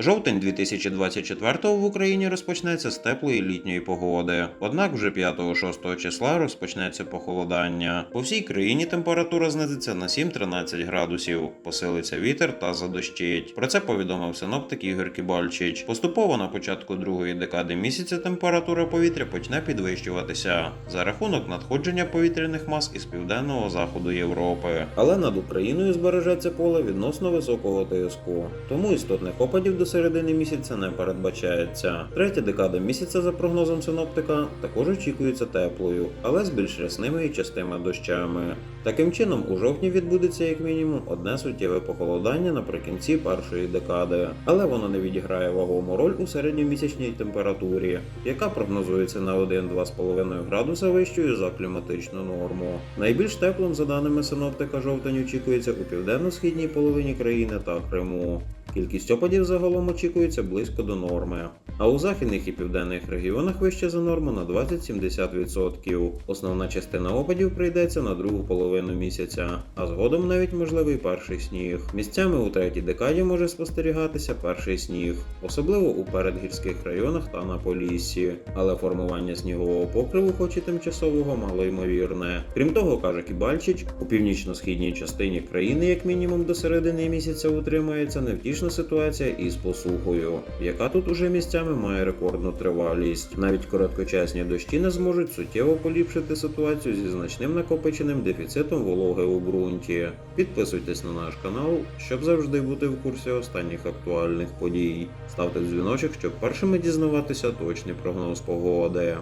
Жовтень 2024 в Україні розпочнеться з теплої літньої погоди. Однак вже 5-6 числа розпочнеться похолодання. По всій країні температура знизиться на 7-13 градусів, посилиться вітер та задощить. Про це повідомив синоптик Ігор Кібальчич. Поступово на початку другої декади місяця температура повітря почне підвищуватися за рахунок надходження повітряних мас із південного заходу Європи. Але над Україною збережеться поле відносно високого тиску, тому істотних опадів до середини місяця не передбачається. Третя декада місяця, за прогнозом синоптика, також очікується теплою, але з більш рясними і частими дощами. Таким чином, у жовтні відбудеться як мінімум одне суттєве похолодання наприкінці першої декади, але воно не відіграє вагому роль у середньомісячній температурі, яка прогнозується на 1-2,5 градуса вищою за кліматичну норму. Найбільш теплим, за даними синоптика, жовтень очікується у південно-східній половині країни та Криму. Кількість опадів загалом очікується близько до норми. А у західних і південних регіонах вище за норму на 20-70%. Основна частина опадів прийдеться на другу половину місяця, а згодом навіть можливий перший сніг. Місцями у третій декаді може спостерігатися перший сніг, особливо у передгірських районах та на Поліссі. Але формування снігового покриву, хоч і тимчасового, малоймовірне. Крім того, каже Кібальчич, у північно-східній частині країни, як мінімум до середини місяця, утримається невтішна ситуація із посухою, яка тут уже місцями має рекордну тривалість. Навіть короткочасні дощі не зможуть суттєво поліпшити ситуацію зі значним накопиченим дефіцитом вологи у ґрунті. Підписуйтесь на наш канал, щоб завжди бути в курсі останніх актуальних подій. Ставте дзвіночок, щоб першими дізнаватися точний прогноз погоди.